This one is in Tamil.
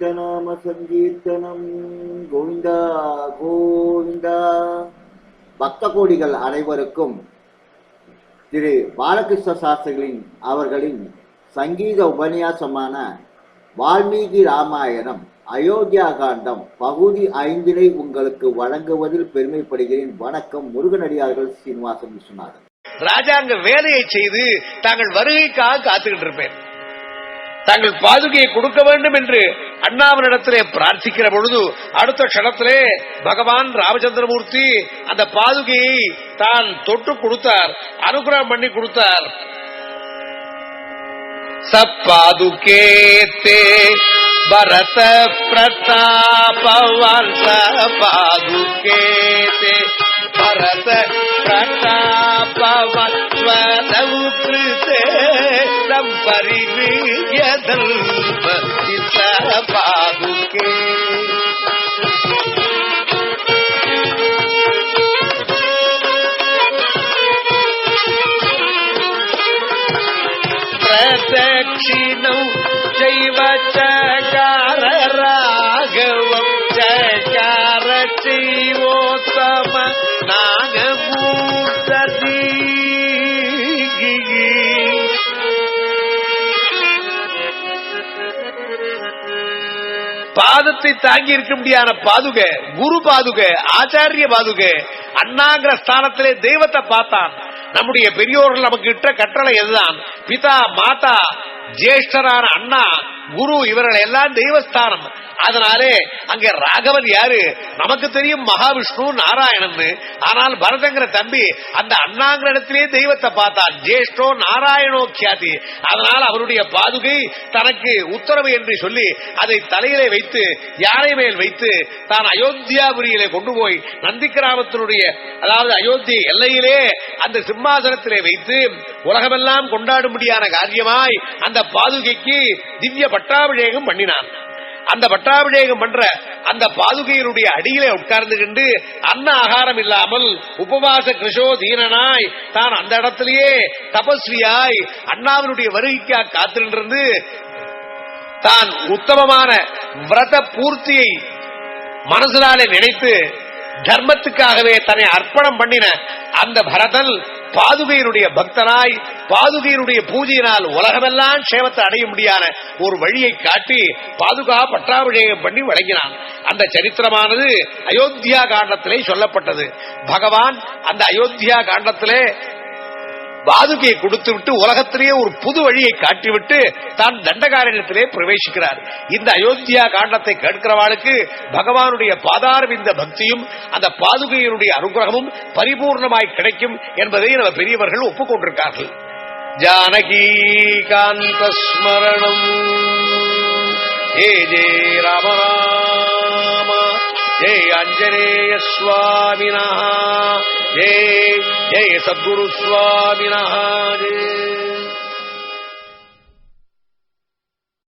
கோவிந்தநாம சங்கீர்த்தனம் கோவிந்தா கோவிந்தா. பக்த கோடிகள் அனைவருக்கும் திரு பாலகிருஷ்ண சாஸ்திரிகளின் அவர்களின் சங்கீத உபன்யாசமான வால்மீகி ராமாயணம் அயோத்தியா காண்டம் பகுதி ஐந்தினை உங்களுக்கு வழங்குவதில் பெருமைப்படுகிறேன். வணக்கம் முருகனடியார்கள் சீனிவாசன் விஸ்வநாதன். ராஜாங்க வேலையை செய்து தாங்கள் வருகைக்காக காத்துக்கிட்டு இருப்பேன். தாங்கள் பாதுகையை கொடுக்க வேண்டும் என்று அண்ணாவனிடத்திலே பிரார்த்திக்கிற பொழுது அடுத்த கணத்திலே பகவான் ராமச்சந்திரமூர்த்தி அந்த பாதுகையை தான் தொட்டு கொடுத்தார் அனுகிரகம் பண்ணி கொடுத்தார். சப்பாதுகேத்தே பரத பிரதாபவான் சபாதுகேத்தே பரத ಪ್ರತಾಪವತ್ವದೌಕೃತೆ ಸಂಪರಿವಿಯದಲ್ಪ ಬಾಹುಕೆ ಪ್ರದಕ್ಷಿಣೌ ಚೈವ ಚಕಾರ ರಾಘವಂ ಚಕಾರ ಚೈವೋತ್ತಮ ನಾಗ பாதத்தை தாங்கி இருக்க முடியாத பாதுக குரு பாதுக ஆச்சாரிய பாதுக அண்ணாங்கிற ஸ்தானத்திலே தெய்வத்தை பார்த்தான். நம்முடைய பெரியோர்கள் நமக்கு இட்ட கட்டளை எதுதான்? பிதா மாதா ஜேஷ்டரான அண்ணா குரு இவர்கள் எல்லாம் தெய்வஸ்தானம். அதனாலே அங்க ராகவன் யாரு? நமக்கு தெரியும் மகாவிஷ்ணு நாராயணன். ஆனால் பரதங்கிற தம்பி அந்த அண்ணாங்கிற இடத்திலே தெய்வத்தை பார்த்தான். ஜேஷ்டோ நாராயணோ கியாதி. அதனால் அவருடைய பாதுகை தனக்கு உத்தரவு என்று சொல்லி அதை தலையிலே வைத்து யாரை மேல் வைத்து தான் அயோத்தியாபுரியிலே கொண்டு போய் நந்தி கிராமத்தினுடைய அதாவது அயோத்திய எல்லையிலே அந்த சிம்மாசனத்திலே வைத்து உலகமெல்லாம் கொண்டாடும்படியான காரியமாய் அந்த பாதுகைக்கு திவ்ய பட்டாபிஷேகம் பண்ணினான். அந்த பட்டாபிஷேகம் பண்ற அந்த பாதுகையினுடைய அடியிலே உட்கார்ந்து கொண்டு அன்ன ஆகாரம் இல்லாமல் உபவாச கிருஷோ தீனனாய் தான் அந்த இடத்திலேயே தபஸ்வியாய் அண்ணாவினுடைய வருகைக்காக காத்திருந்து தான் உத்தமமான விரத பூர்த்தியை மனசினாலே நினைத்து தர்மத்துக்காகவே தன்னை அர்ப்பணம் பண்ணின அந்த பரதன் பாதுகையினுடைய பக்தனாய் பாதுகையினுடைய பூஜையினால் உலகமெல்லாம் சேவத்தை அடைய முடியாத ஒரு வழியை காட்டி பாதுகா பட்டாபிஷேகம் பண்ணி வழங்கினான். அந்த சரித்திரமானது அயோத்தியா காண்டத்திலே சொல்லப்பட்டது. பகவான் அந்த அயோத்தியா காண்டத்திலே பாதுகையை கொடுத்து விட்டு உலகத்திலேயே ஒரு புது வழியை காட்டிவிட்டு தான் தண்டகாரண்யத்திலே பிரவேசிக்கிறார். இந்த அயோத்தியா காண்டத்தை கேட்கிறவாளுக்கு பகவானுடைய பாதாரம் இந்த பக்தியும் அந்த பாதுகையினுடைய அனுகிரகமும் பரிபூர்ணமாய் கிடைக்கும் என்பதை நம்ம பெரியவர்கள் ஒப்புக்கொண்டிருக்கார்கள். ஜானகி காந்த ஸ்மரணம். ஏ ஜே ராமராம ஜெய் ஆஞ்சநேய சுவாமினா. सद्गुरुस्वामिनः जय।